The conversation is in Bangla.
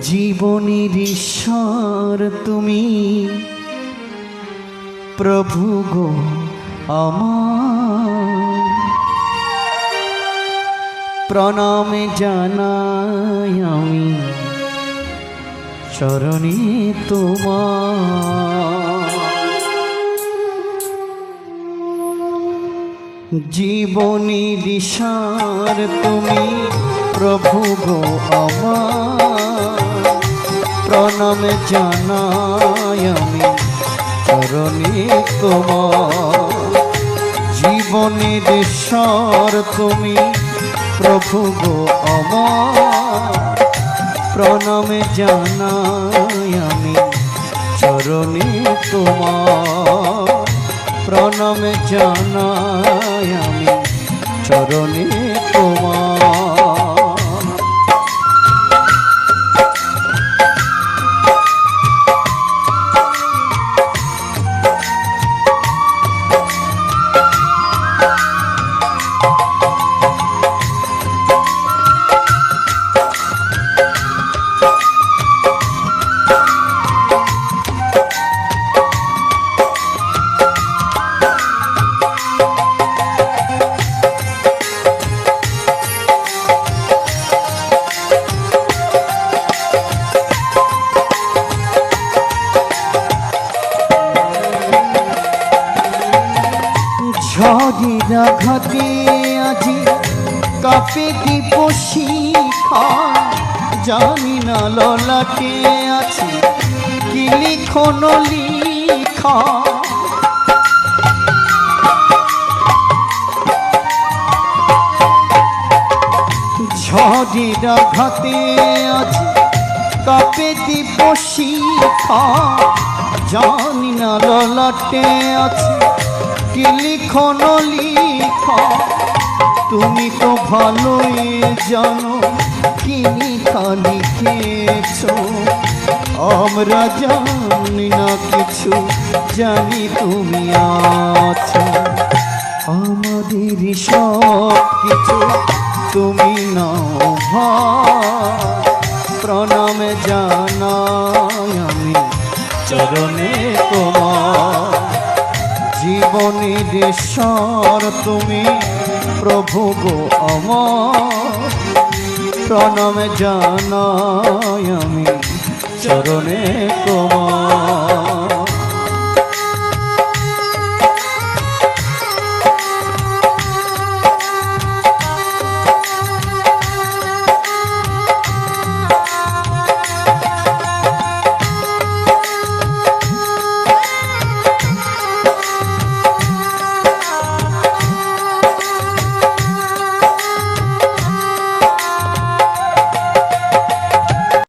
জীবনের ঈশ্বর তুমি। প্রভু গো, আমার। প্রণামে জানাই আমি, চরণে তোমার। জীবনী দিশার তুমি, প্রভু গো, আমার। প্রণাম জানাই আমি চরণে তোমার। জীবনী দিশার তুমি প্রভু গো আমার। প্রণাম জানাই আমি চরণে তোমার। প্রণাম জানাই আমি চরণে তোমার। ঝড়ের আঘাতে আজি, কাপে দিব শিখা জানি না ললাটে আছে, কি লিখন লিখা ঝড়ের আঘাতে আছে কাপে দিব শিখা জানি না ললাটে আছে। কি লিখন লিখ। তুমি তো ভালোই জানো কি লিখা লিখেছ। আমরা জানি না কিছু, জানি তুমি আছো। আমাদের সব কিছু তুমি নাও ভাই। চরণে তোমার। জীবনের ঈশ্বর তুমি প্রভু গো আমার প্রণম জানায় আমি চরণে তোমার।